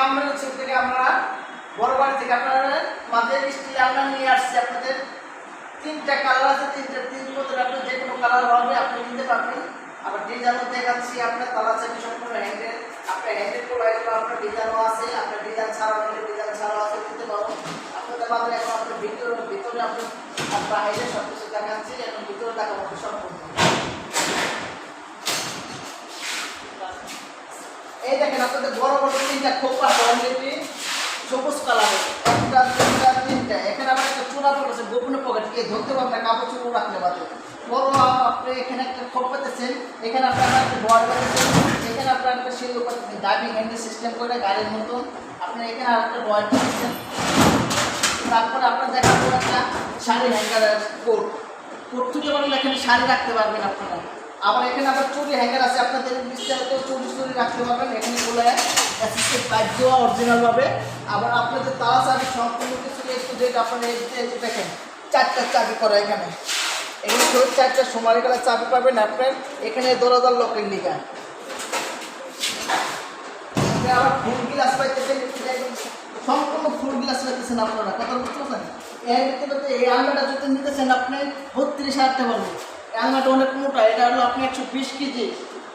কামরান ছিল থেকে আমরা বড় বাড়ি থেকে আপনারা মাঝের স্টিল আমরা নিয়ে আসছি আপনাদের। তিনটা কালার আছে, তিনটা তিন মতো আপনার যে কোনো কালার হবে, আপনি নিতে পারবেন। আবার ডিজাইনও দেখাচ্ছি আপনার কালার চাবি সম্পূর্ণ হ্যান্ডেল আপনার হ্যান্ডেল প্রোভাইডগুলো আপনার ডিজাইনও আছে, আপনার ডিজাইন ছাড়াও নিলে ডিজাইন ছাড়াও আছে, নিতে পারবেন আপনাদের মাঝে এখন আপনার ভিতরে ভিতরে আপনি বাইরে সব কিছু দেখাচ্ছি, এখন ভিতরে দেখাবো সম্পূর্ণ আপনাদের বড় বড় তিনটা খোপা কোয়ালিটি সবুজ কালারের একটা, তিনটা তিনটা। এখানে আবার একটা চূড়া পড়েছে গোপনে পকেট। কে ধরতে পারবেন না, কাপড় চুপড় রাখলে বাদে বড় আপনি এখানে একটা খোপ পেতেছেন, এখানে আপনারা একটা বয় পেতেছেন, এখানে আপনার একটা সিন্ধু পাচ্ছেন ডাইভিং হ্যান্ডেল সিস্টেম করে গাড়ির মতন আপনি এখানে আর একটা বয় পেতেছেন। তারপরে আপনার দেখাবো একটা শাড়ি হ্যাঙ্গারের কোট কোট তুলে পারলে এখানে শাড়ি রাখতে পারবেন আপনারা। আবার এখানে আবার চুরি হ্যাঙ্গার আছে, আপনাদের বিস্তারিত চুরি চুরি রাখতে পারবেন এখানে বলে অ্যাসিস্টেড পাইপ দেওয়া অরিজিনালভাবে আবার আপনাদের তালা চাবি সম্পূর্ণ কিছু একটু যেটা আপনারা দেখেন, চারটা চাবি করা এখানে। এখানে কেউ চারটা সোমারি কালার চাবি পাবেন আপনার, এখানে দরজার লকের আপনি আবার ফুল গ্লাস পাইতেছেন সম্পূর্ণ ফুল গ্লাস পাইতেছেন আপনারা কথা বুঝতে পারছেন এর ভিতরে এই আলমাটা যদি নিতেছেন আপনি বত্রিশ হাজার টাকা আলমাটা অনেক মোটা, এটা হলো আপনি একশো বিশ কেজি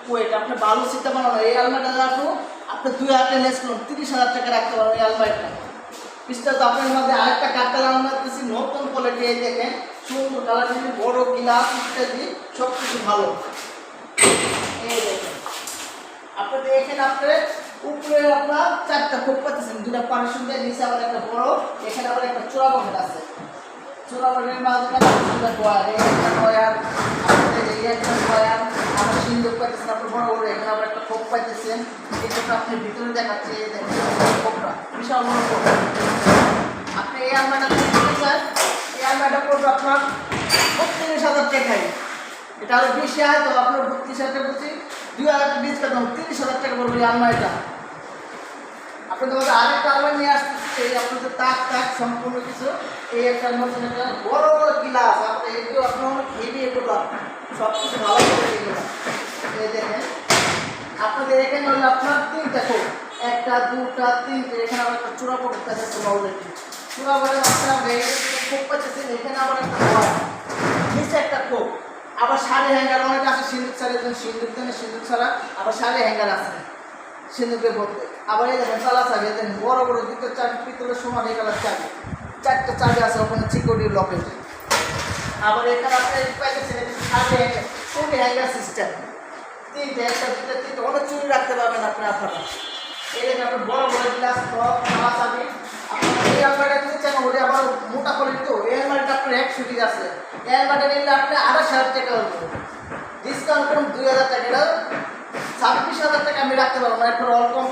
ওয়েট আপনি ভালো চিন্তা বানানো, এই আলমাটা রাখো আপনি দুই হাজার লেস করুন, তিরিশ হাজার টাকা রাখতে পারবেন এই আলমারিটা তো আপনার মধ্যে আরেকটা কাঠটা আলমারি দিচ্ছি নতুন কোয়ালিটি এই দেখেন, সুন্দর কালার দিচ্ছি বড় গিলাস ইত্যাদি সব কিছু ভালো। এই দেখেন আপনাদের এখানে আপনার উপরে আপনার চারটা খোপ পাচ্ছেন দুটা পার্সন দিয়ে নিচে আবার একটা বড়, এখানে আবার একটা চোরা বকেট আছে চোরা বকেটের মাঝখানে দুটা ডয়ার এই একটা ডয়ার আপনাদের এই একটা ডয়ার আমার সিন্ধুক পাইতেছেন আপনার বড় বড় এখানে আবার একটা খোপ পাইতেছেন। এটা আপনি ভিতরে দেখাচ্ছে খোপটা। বিশাল বড় খোপ। আপনি এই আলমাটা চান এই আলমাটা পড়বে আপনার বত্রিশ হাজার টাকায়। এটা আরও বেশি হয় তো আপনার বত্রিশ হাজার টাকা বলছি। দুই হাজার টাকা ডিসকাউন্ট তিরিশ হাজার টাকা পড়বে এই আলমারিটা। আপনাদের মধ্যে আরেকটা আলমারি নিয়ে আসতেছি, এই আপনাদের তাক তাক সম্পূর্ণ কিছু। এই একটা নতুন একটা বড় বড় গিলাস আপনি এগুলো আপনার অনেক হেভি এগুলো। সব কিছু ভালো করে এগুলো এই দেখেন আপনাদের এখানে হলো আপনার তিনটা কোপ একটা, দুটা তিনটে এখানে আবার একটা চূড়া পকেট আছে অলরেডি চূড়া পকেট আপনার কোপ পাচ্ছেন এখানে আবার একটা ঘর নিচে একটা কোপ আবার শাড়ি হ্যাঙ্গার, অনেক আছে সিন্দুক শাড়ি সিন্দুক দেন সিন্দুক ছাড়া, আবার শাড়ি হ্যাঙ্গার আছে সিন্দুকের মধ্যে। আবার এই দেখেন, তালা চাবি দেখেন বড় বড় দুটো চাবি পিতলের সমান এই কালার চাবি চারটা চাবি আছে, ওখানে চিকড়ির লকেট। আবার এখানে আপনি পাইতেছেন হ্যাঙ্গার হ্যাঙ্গার সিস্টেম তিনটে একটা দুটো চুরি রাখতে পারবেন আপনি আপনারা। আপনার বড় গ্লাস টপ তালা আমি। এই আলমারিটা যদি মোটা করে তো। এই আলমারিটা আপনার এক সুটি আছে। এই আলমারিটা নিলে আপনি আড়াইশ হাজার টাকা হতো ডিসকাউন্ট করুন দুই হাজার টাকা। ছাব্বিশ হাজার টাকা আমি রাখতে পারব না। এরপর অল কমপ্লিট